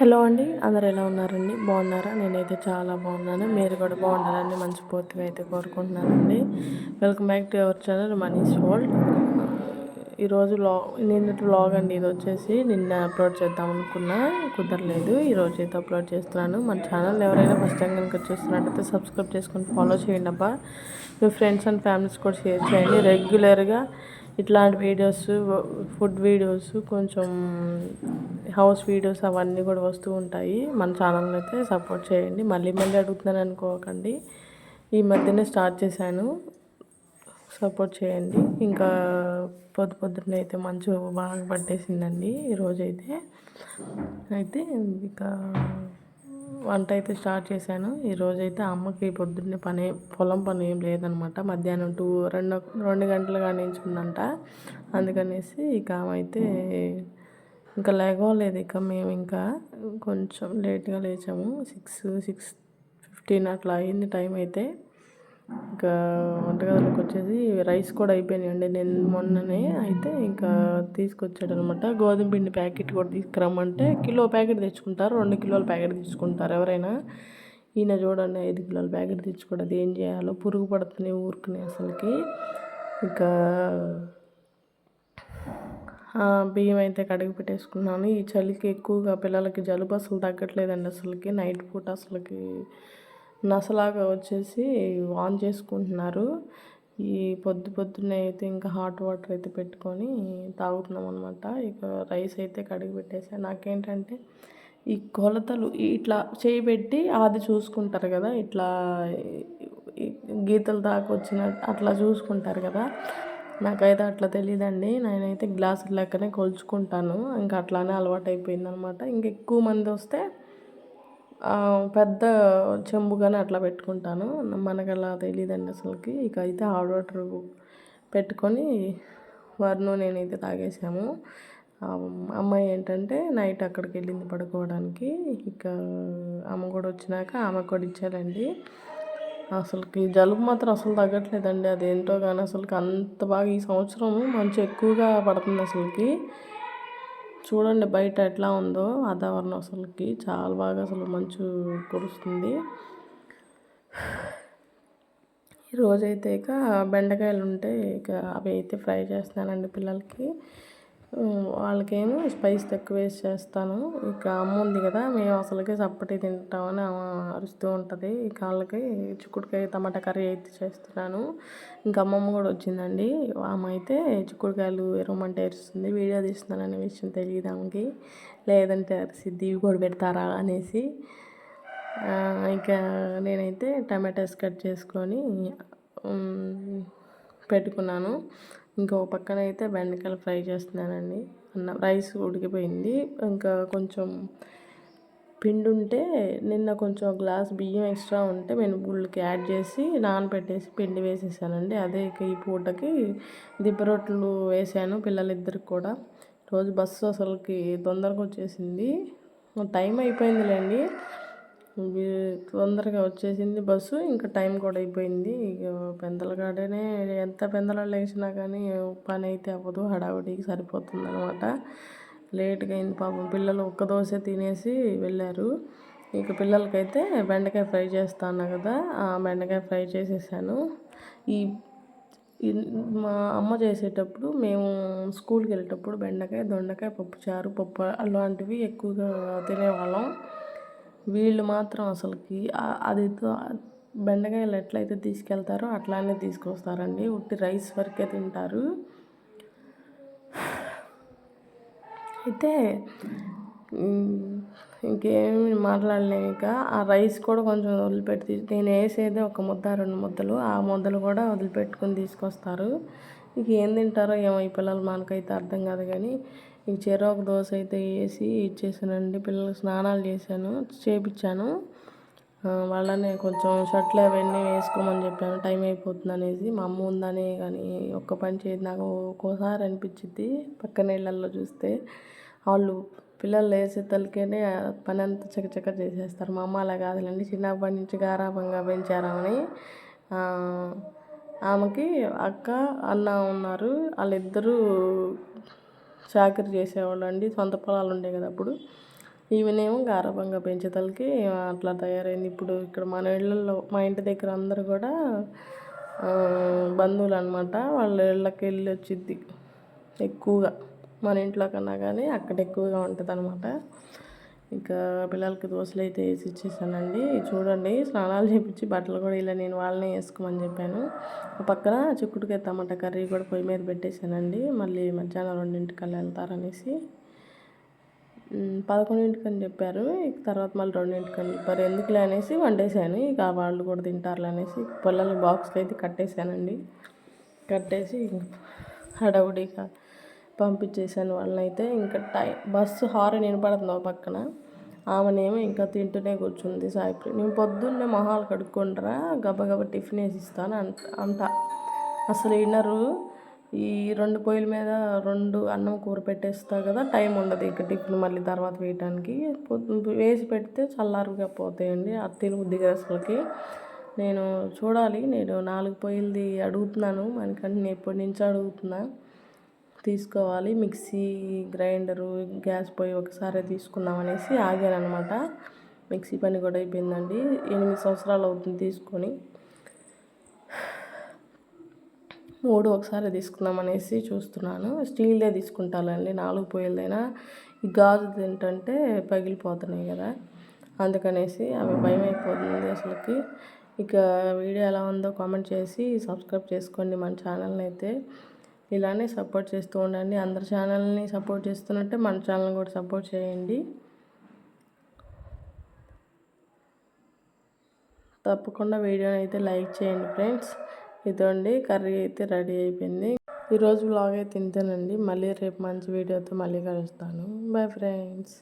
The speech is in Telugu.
హలో అండి. అందరు ఎలా ఉన్నారండి? బాగున్నారా? నేనైతే చాలా బాగున్నాను. మీరు కూడా బాగున్నారండి మంచి పూర్తిగా అయితే కోరుకుంటున్నానండి. Welcome back to our channel Manish world ఈరోజు లా నిన్నటి వ్లాగ్ అండి. ఇది వచ్చేసి నిన్న అప్లోడ్ చేద్దాం అనుకున్నా. కుదరలేదు. ఈరోజు అయితే అప్లోడ్ చేస్తున్నాను. మన ఛానల్ ఎవరైనా ఫస్ట్ టైం కనుక చూస్తున్నట్టయితే సబ్స్క్రైబ్ చేసుకొని ఫాలో చేయండి అబ్బా. మీ ఫ్రెండ్స్ అండ్ ఫ్యామిలీస్ కూడా షేర్ చేయండి. రెగ్యులర్గా ఇట్లాంటి వీడియోస్ ఫుడ్ వీడియోస్ కొంచెం హౌస్ వీడియోస్ అవన్నీ కూడా వస్తూ ఉంటాయి. మన ఛానల్ అయితే సపోర్ట్ చేయండి. మళ్ళీ మళ్ళీ అడుగుతున్నాను అనుకోకండి. ఈ మధ్యనే స్టార్ట్ చేశాను. సపోర్ట్ చేయండి. ఇంకా పొద్దు పొద్దున్న అయితే మంచు బాగా పట్టేసిందండి ఈరోజైతే. అయితే ఇంకా వంట అయితే స్టార్ట్ చేశాను. ఈరోజైతే అమ్మకి పొద్దున్నే పని పొలం పని ఏం లేదనమాట. మధ్యాహ్నం టూ రెండు రెండు గంటలు కానించి ఉందంట. అందుకనేసి ఇక ఆమె అయితే ఇంకా లేగలేదు ఇక మేము ఇంకా కొంచెం లేట్గా లేచాము. సిక్స్ సిక్స్ ఫిఫ్టీన్ అట్లా అయింది టైం అయితే. ఇంకా వంటగదిలోకి వచ్చేసి రైస్ కూడా అయిపోయినాయండి. నేను మొన్ననే అయితే ఇంకా తీసుకొచ్చాడు అనమాట గోధుమ పిండి ప్యాకెట్ కూడా తీసుకురమ్మంటే కిలో ప్యాకెట్ తెచ్చుకుంటారు రెండు కిలోల ప్యాకెట్ తీసుకుంటారు ఎవరైనా ఈయన చూడండి ఐదు కిలోల ప్యాకెట్ తెచ్చుకోవడం ఏం చేయాలో పురుగు పడుతుంది ఊరుకునే అసలుకి. ఇంకా బియ్యం అయితే కడిగి పెట్టేసుకున్నాను. ఈ చలికి ఎక్కువగా పిల్లలకి జలుబు అసలు తగ్గట్లేదండి అసలుకి. నైట్ పూట అసలుకి నసలాగా వచ్చేసి ఆన్ చేసుకుంటున్నారు. ఈ పొద్దు పొద్దున్నే అయితే ఇంకా హాట్ వాటర్ అయితే పెట్టుకొని తాగుతున్నాం అనమాట ఇక రైస్ అయితే కడిగి పెట్టేసా. నాకేంటంటే ఈ కొలతలు ఇట్లా చేయి పెట్టి అది చూసుకుంటారు కదా ఇట్లా గీతలు దాకా వచ్చిన అట్లా చూసుకుంటారు కదా. నాకైతే అట్లా తెలియదండి నేనైతే గ్లాసులు లెక్కనే కొలుచుకుంటాను. ఇంకా అట్లానే అలవాటు అయిపోయింది అనమాట ఇంకా ఎక్కువ మంది వస్తే పెద్ద చెంబు కానీ అట్లా పెట్టుకుంటాను. మనకు అలా తెలియదండి అసలుకి. ఇక అయితే హాట్ వాటర్ పెట్టుకొని వరుణు నేనైతే తాగేసాము అమ్మాయి ఏంటంటే నైట్ అక్కడికి వెళ్ళింది పడుకోవడానికి. ఇక అమ్మ కూడా వచ్చినాక ఆమె కూడా ఇచ్చారండి అసలుకి జలుబు మాత్రం అసలు తగ్గట్లేదండి. అదేంటో కానీ అసలుకి అంత బాగా ఈ సంవత్సరం మంచి ఎక్కువగా పడుతుంది అసలుకి. చూడండి బయట ఎట్లా ఉందో వాతావరణం అసలుకి. చాలా బాగా అసలు మంచు కురుస్తుంది. ఈరోజైతే ఇక బెండకాయలు ఉంటే ఇక అవి అయితే ఫ్రై చేస్తున్నానండి పిల్లలకి. వాళ్ళకేమో స్పైస్ తక్కువ వేసి చేస్తాను. ఇక అమ్మ ఉంది కదా మేము అసలుకే చప్పటి తింటామని అరుస్తూ ఉంటుంది. ఇక వాళ్ళకి చిక్కుడుకాయ టమాటా కర్రీ అయితే చేస్తున్నాను. ఇంకా అమ్మమ్మ కూడా వచ్చిందండి. ఆమె అయితే చిక్కుడుకాయలు ఎరవమంటే ఎరుస్తుంది వీడియో తీస్తున్నాననే విషయం తెలియదు ఆమెకి. లేదంటే అరిసిద్ది ఇవి కూడా పెడతారా అనేసి. ఇంకా నేనైతే టమాటాస్ కట్ చేసుకొని పెట్టుకున్నాను. ఇంకో పక్కన అయితే బెండకాయలు ఫ్రై చేస్తున్నానండి. అన్న రైస్ ఉడికిపోయింది. ఇంకా కొంచెం పిండి ఉంటే నిన్న కొంచెం గ్లాస్ బియ్యం ఎక్స్ట్రా ఉంటే మినపగుళ్ళకి యాడ్ చేసి నానబెట్టేసి పిండి వేసేసానండి. అదే ఈ పూటకి దిబ్బ రొట్టెలు వేసాను పిల్లలిద్దరికి కూడా. రోజు బస్సు అసలుకి తొందరగా వచ్చేసింది. టైం అయిపోయిందిలేండి. తొందరగా వచ్చేసింది బస్సు. ఇంకా టైం కూడా అయిపోయింది. ఇక పెందలగాడనే ఎంత పెందల లేచినా కానీ పని అయితే అవ్వదు. హడావుడికి సరిపోతుంది అనమాట లేట్గా అయింది పాపం. పిల్లలు ఒక్క దోశ తినేసి వెళ్ళారు. ఇక పిల్లలకైతే బెండకాయ ఫ్రై చేస్తాను కదా. ఆ బెండకాయ ఫ్రై చేసేసాను. ఈ మా అమ్మ చేసేటప్పుడు మేము స్కూల్కి వెళ్ళేటప్పుడు బెండకాయ దొండకాయ పప్పు చారు పప్పు అలాంటివి ఎక్కువగా తినేవాళ్ళం. వీళ్ళు మాత్రం అసలుకి అది బెండకాయలు ఎట్లయితే తీసుకెళ్తారో అట్లానే తీసుకొస్తారండి. ఉట్టి రైస్ వరకే తింటారు. అయితే ఇంకేమి మాట్లాడలేము ఇక. ఆ రైస్ కూడా కొంచెం వదిలిపెట్టి నేను వేసేది ఒక ముద్ద రెండు ముద్దలు ఆ ముద్దలు కూడా వదిలిపెట్టుకొని తీసుకొస్తారు. ఇంకేం తింటారో ఏమో ఈ పిల్లలు మనకైతే అర్థం కాదు కానీ ఈ చెరోకు దోశ అయితే వేసి ఇచ్చేసానండి. పిల్లలకు స్నానాలు చేశాను చేపించాను వాళ్ళనే కొంచెం షర్ట్లు అవన్నీ వేసుకోమని చెప్పాను. టైం అయిపోతుంది అనేసి మా అమ్మ ఉందని కానీ ఒక్క పని చేయదు. నాకు ఒక్కోసారి అనిపించింది పక్కన ఇళ్ళల్లో చూస్తే. వాళ్ళు పిల్లలు వేసే తలకేనే పని అంతా చకచక చేసేస్తారు. మా అమ్మ అలా కాదులేండి. చిన్నప్పటి నుంచి గారాభంగా పెంచారని ఆమెకి అక్క అన్న ఉన్నారు. వాళ్ళిద్దరూ చాకరీ చేసేవాళ్ళు అండి సొంత పొలాలు ఉండే కదా అప్పుడు. ఈమెనేమో గారభంగా పెంచేతలకి అట్లా తయారైంది. ఇప్పుడు ఇక్కడ మన ఇళ్ళల్లో మా ఇంటి దగ్గర అందరూ కూడా బంధువులు అనమాట వాళ్ళ ఇళ్ళకి వెళ్ళి వచ్చిద్ది ఎక్కువగా. మన ఇంట్లో కన్నా కానీ అక్కడ ఎక్కువగా ఉంటుంది అనమాట ఇంకా పిల్లలకి దోశలు అయితే వేసి ఇచ్చేసానండి. చూడండి స్నానాలు చేపించి బట్టలు కూడా ఇలా నేను వాళ్ళనే వేసుకోమని చెప్పాను. పక్కన చిక్కుడుకాయ టమాటా కర్రీ కూడా పొయ్యి మీద పెట్టేశానండి మళ్ళీ మధ్యాహ్నం రెండింటికల్లా వెళ్తారనేసి. పదకొండింటికని చెప్పారు. ఇక తర్వాత మళ్ళీ రెండింటికని చెప్పారు. ఎందుకులే అనేసి వండేసాను ఇక వాళ్ళు కూడా తింటారులే అనేసి పిల్లల బాక్స్లో అయితే కట్టేశానండి. కట్టేసి ఇంక హడావుడిగా పంపించేసాను వాళ్ళనైతే. ఇంకా టై బస్సు హారన్ వినపడుతుంది ఒక పక్కన. ఆమెనేమో ఇంకా తింటూనే కూర్చుంది సాయిప్రి నేను పొద్దున్నే మొహాలు కడుక్కుంటారా గబగబా టిఫిన్ వేసి ఇస్తాను అంట అంట. అసలు వినరు. ఈ రెండు పొయ్యిల మీద రెండు అన్నం కూర పెట్టేస్తా కదా టైం ఉండదు ఇక టిఫిన్ మళ్ళీ తర్వాత వేయటానికి. పొద్దు వేసి పెడితే చల్లారుగా పోతాయండి అది తినబుద్ది కదా అసలుకి. నేను చూడాలి నేను నాలుగు పొయ్యిలది అడుగుతున్నాను మనకంటే నేను ఎప్పటి నుంచో అడుగుతున్నా. తీసుకోవాలి. మిక్సీ గ్రైండరు గ్యాస్ పొయ్యి ఒకసారి తీసుకుందాం అనేసి ఆగాను అనమాట మిక్సీ పని కూడా అయిపోయిందండి. ఎనిమిది సంవత్సరాలు అవుతుంది తీసుకొని. మూడు ఒకసారి తీసుకుందాం అనేసి చూస్తున్నాను. స్టీల్దే తీసుకుంటానండి. నాలుగు పొయ్యిలదైనా. ఈ గాజు ఏంటంటే పగిలిపోతున్నాయి కదా. అందుకనేసి అవి భయం అయిపోతుంది అసలుకి. ఇక వీడియో ఎలా ఉందో కామెంట్ చేసి సబ్స్క్రైబ్ చేసుకోండి మన ఛానల్ని అయితే ఇలానే సపోర్ట్ చేస్తూ ఉండండి. అందరి ఛానల్ని సపోర్ట్ చేస్తున్నట్టే మన ఛానల్ కూడా సపోర్ట్ చేయండి. తప్పకుండా వీడియోని అయితే లైక్ చేయండి ఫ్రెండ్స్. ఇదండి. కర్రీ అయితే రెడీ అయిపోయింది. ఈరోజు బ్లాగ్ అయితే ఇంతేనండి. మళ్ళీ రేపు మంచి వీడియోతో మళ్ళీ కలుస్తాను. Bye friends.